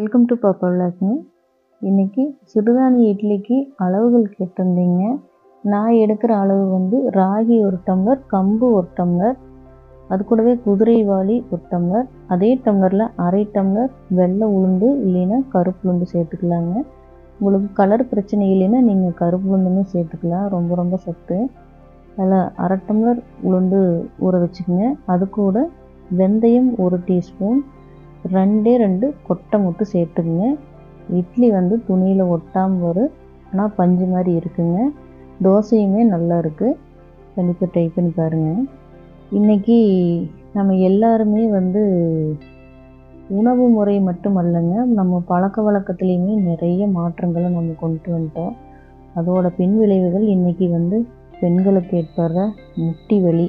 Welcome to பாப்பா விளாக்ங்க இன்றைக்கி சிறுதானிய இட்லிக்கு அளவுகள் கேட்டிருந்தீங்க. நான் எடுக்கிற அளவு வந்து ராகி ஒரு டம்ளர் கம்பு ஒரு டம்ளர் அது கூடவே குதிரைவாளி ஒரு டம்ளர் அதே டம்ளரில் அரை டம்ளர் வெள்ளை உளுந்து இல்லைன்னா கருப்பு உளுந்து சேர்த்துக்கலாங்க. உங்களுக்கு கலர் பிரச்சனை இல்லைன்னா நீங்கள் கருப்பு உளுந்துமே சேர்த்துக்கலாம். ரொம்ப ரொம்ப சத்து. அதில் அரை டம்ளர் உளுந்து ஊற வச்சுக்கோங்க. அது கூட வெந்தயம் ஒரு டீஸ்பூன் ரெண்டே ரெண்டு கொட்டை மட்டும் சேர்த்துக்குங்க. இட்லி வந்து துணியில் ஒட்டாமல் வரும். ஆனால் பஞ்சு மாதிரி இருக்குங்க. தோசையுமே நல்லா இருக்குது கண்டிப்பாக ட்ரை பண்ணி பாருங்கள் இன்றைக்கி நம்ம எல்லாருமே வந்து உணவு முறை மட்டும் அல்லங்க நம்ம பழக்க வழக்கத்துலேயுமே நிறைய மாற்றங்களை நம்ம கொண்டு வந்துட்டோம். அதோட பின் விளைவுகள் இன்றைக்கி வந்து பெண்களுக்கு ஏற்படுற முட்டி வலி.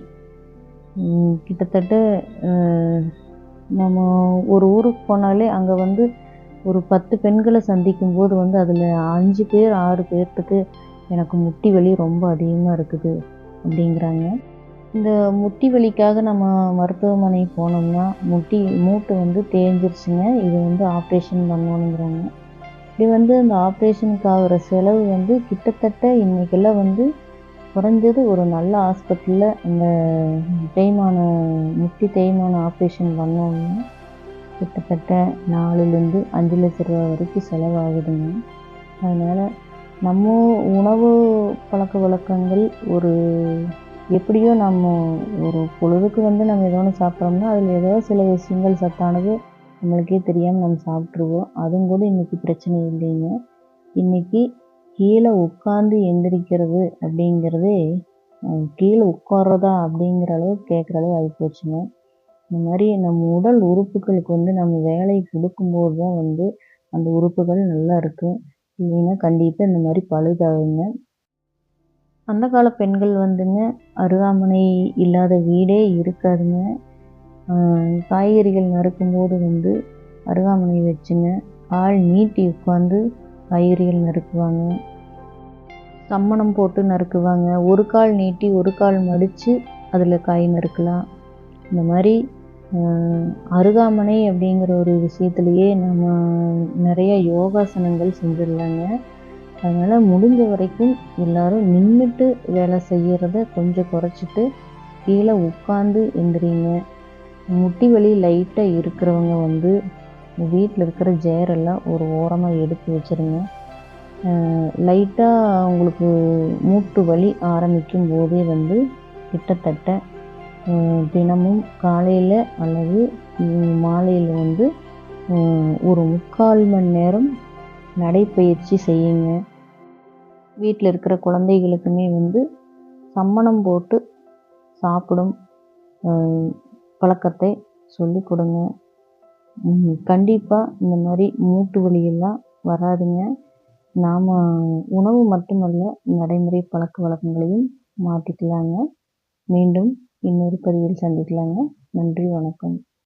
கிட்டத்தட்ட நம்ம ஒரு ஊருக்கு போனாலே அங்கே வந்து ஒரு பத்து பெண்களை சந்திக்கும் போது வந்து அதில் அஞ்சு பேர் ஆறு பேர்த்துக்கு எனக்கு முட்டி வலி ரொம்ப அதிகமாக இருக்குது அப்படிங்கிறாங்க. இந்த முட்டி வலிக்காக நம்ம மருத்துவமனை போனோம்னா முட்டி மூட்டு வந்து தேஞ்சிருச்சுங்க. இது வந்து ஆப்ரேஷன் பண்ணணுங்கிறாங்க. இது வந்து அந்த ஆப்ரேஷனுக்கு ஆகிற செலவு வந்து கிட்டத்தட்ட இன்றைக்கெல்லாம் வந்து குறைஞ்சது ஒரு நல்ல ஹாஸ்பிட்டலில் அந்த தேய்மான முட்டி தேய்மான ஆப்ரேஷன் பண்ணோம்னா கிட்டத்தட்ட நாலுலேருந்து அஞ்சு லட்ச ரூபா வரைக்கும் செலவாகுதுங்க. அதனால் நம்ம உணவு பழக்க வழக்கங்கள் ஒரு எப்படியோ நம்ம ஒரு பொழுதுக்கு வந்து நம்ம ஏதோ ஒன்று சாப்பிட்றோம்னா அதில் ஏதோ சில விஷயங்கள் சத்தானது நம்மளுக்கே தெரியாமல் நம்ம சாப்பிட்ருவோம் அதுவும் கூட இன்றைக்கி பிரச்சனை இல்லைங்க. இன்றைக்கி கீழே உட்காந்து எந்திரிக்கிறது அப்படிங்கிறதே கீழே உட்கார்றதா அப்படிங்கிற அளவு கேட்குற அளவு ஆகிப்போச்சுங்க இந்த மாதிரி நம்ம உடல் உறுப்புகளுக்கு வந்து நம்ம வேலை கொடுக்கும்போது தான் வந்து அந்த உறுப்புகள் நல்லா இருக்கும் இல்லைன்னா கண்டிப்பாக இந்த மாதிரி பழுதாகுங்க. அந்த கால பெண்கள் வந்துங்க அருகாமனை இல்லாத வீடே இருக்காதுங்க. காய்கறிகள் நறுக்கும்போது வந்து அருகாமனை வச்சுங்க ஆள் நீட்டி உட்காந்து காய்கறிகள் நறுக்குவாங்க. சம்மணம் போட்டு நறுக்குவாங்க. ஒரு கால் நீட்டி ஒரு கால் மடித்து அதில் காய் நறுக்கலாம். இந்த மாதிரி அருகாமனை அப்படிங்கிற ஒரு விஷயத்துலையே நம்ம நிறைய யோகாசனங்கள் செஞ்சிடலாங்க. அதனால் முடிஞ்ச வரைக்கும் எல்லோரும் நின்றுட்டு வேலை செய்கிறத கொஞ்சம் குறைச்சிட்டு கீழே உட்காந்து எந்திரிங்க. முட்டி வலி லைட்டாக இருக்கிறவங்க வந்து வீட்டில் இருக்கிற ஜேரெல்லாம் ஒரு ஓரமாக எடுத்து வச்சுருங்க. லைட்டாக உங்களுக்கு மூட்டு வலி ஆரம்பிக்கும் போதே வந்து கிட்டத்தட்ட தினமும் காலையில் அல்லது மாலையில் வந்து ஒரு முக்கால் மணி நேரம் நடைப்பயிற்சி செய்யுங்க. வீட்டில் இருக்கிற குழந்தைகளுக்குமே வந்து சம்மணம் போட்டு சாப்பிடும் பழக்கத்தை சொல்லிக் கொடுங்க. கண்டிப்பாக இந்த மாதிரி மூட்டு வலியெல்லாம் வராதுங்க. நாம் உணவு மட்டுமல்ல நடைமுறை பழக்க வழக்கங்களையும் மாற்றிக்கலாங்க மீண்டும் இன்னொரு பதிவில் சந்திக்கலாங்க. நன்றி வணக்கம்.